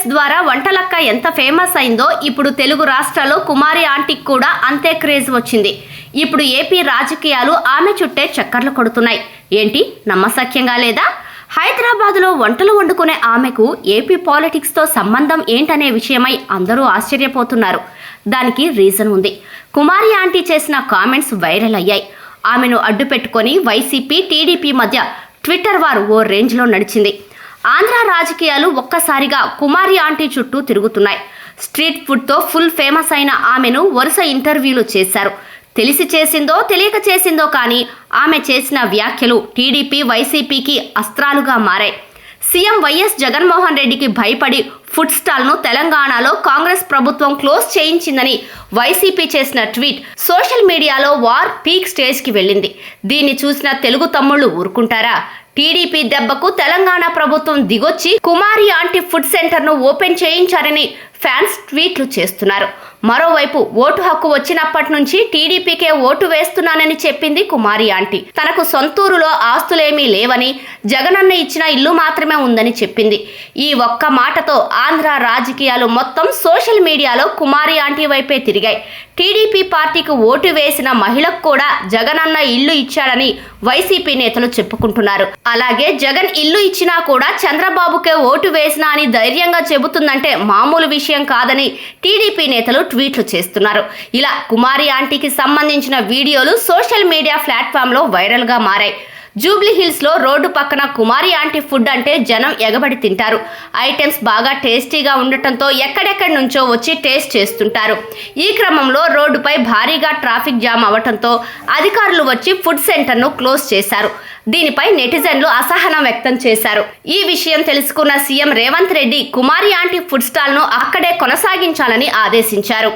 Serials ద్వారా వంటలక్క ఎంత famous అయిందో ఇప్పుడు తెలుగు రాష్ట్రాల్లో కుమారి ఆంటీకి కూడా అంతే క్రేజ్ వచ్చింది. ఇప్పుడు ఏపీ రాజకీయాలు ఆమె చుట్టే చక్కర్లు కొడుతున్నాయి. ఏంటి? నమ్మసక్యంగా లేదా? హైదరాబాద్లో వంటలు వండుకునే ఆమెకు ఏపీ పాలిటిక్స్తో సంబంధం ఏంటనే విషయమై అందరూ ఆశ్చర్యపోతున్నారు. దానికి రీజన్ ఉంది. కుమారి ఆంటీ చేసిన కామెంట్స్ వైరల్ అయ్యాయి. ఆమెను అడ్డు పెట్టుకొని వైసీపీ టీడీపీ మధ్య ట్విట్టర్ వారు ఓ రేంజ్లో నడిచింది. ఆంధ్ర రాజకీయాలు ఒక్కసారిగా కుమారి ఆంటీ చుట్టూ తిరుగుతున్నాయి. స్ట్రీట్ ఫుడ్తో ఫుల్ ఫేమస్ అయిన ఆమెను వరుస ఇంటర్వ్యూలు చేశారు. తెలిసి చేసిందో తెలియక చేసిందో కానీ ఆమె చేసిన వ్యాఖ్యలు టీడీపీ వైసీపీకి అస్త్రాలుగా మారాయి. సీఎం వైఎస్ జగన్మోహన్ రెడ్డికి భయపడి ఫుడ్ స్టాల్ను తెలంగాణలో కాంగ్రెస్ ప్రభుత్వం క్లోజ్ చేయించిందని వైసీపీ చేసిన tweet social media war peak స్టేజ్కి వెళ్ళింది. దీన్ని చూసిన తెలుగు తమ్ముళ్ళు ఊరుకుంటారా? టీడీపీ దెబ్బకు తెలంగాణ ప్రభుత్వం దిగొచ్చి కుమారి ఆంటీ ఫుడ్ సెంటర్ను ఓపెన్ చేయించారని ఫ్యాన్స్ ట్వీట్లు చేస్తున్నారు. మరోవైపు ఓటు హక్కు వచ్చినప్పటి నుంచి టీడీపీకే ఓటు వేస్తున్నానని చెప్పింది కుమారి ఆంటీ. తనకు సొంతూరులో ఆస్తులేమీ లేవని జగనన్న ఇచ్చిన ఇల్లు మాత్రమే ఉందని చెప్పింది. ఈ ఒక్క మాటతో ఆంధ్ర రాజకీయాలు మొత్తం సోషల్ మీడియాలో కుమారి ఆంటీ వైపే తిరిగాయి. టీడీపీ పార్టీకి ఓటు వేసిన మహిళకు కూడా జగనన్న ఇల్లు ఇచ్చాడని వైసీపీ నేతలు చెప్పుకుంటున్నారు. అలాగే జగన్ ఇల్లు ఇచ్చినా కూడా చంద్రబాబుకే ఓటు వేసినా అని ధైర్యంగా చెబుతుందంటే మామూలు విషయం కాదని టీడీపీ నేతలు ట్వీట్లు చేస్తున్నారు. ఇలా కుమారి ఆంటీకి సంబంధించిన వీడియోలు సోషల్ మీడియా ప్లాట్ఫామ్లో వైరల్గా మారాయి. జూబ్లీ హిల్స్లో రోడ్డు పక్కన కుమారి ఆంటీ ఫుడ్ అంటే జనం ఎగబడి తింటారు. ఐటమ్స్ బాగా టేస్టీగా ఉండటంతో ఎక్కడెక్కడి నుంచో వచ్చి టేస్ట్ చేస్తుంటారు. ఈ క్రమంలో రోడ్డుపై భారీగా ట్రాఫిక్ జామ్ అవటంతో అధికారులు వచ్చి ఫుడ్ సెంటర్ను క్లోజ్ చేశారు. దీనిపై నెటిజన్లు అసహనం వ్యక్తం చేశారు. ఈ విషయం తెలుసుకున్న CM Revanth Reddy Kumari aunty food స్టాల్ను అక్కడే కొనసాగించాలని ఆదేశించారు.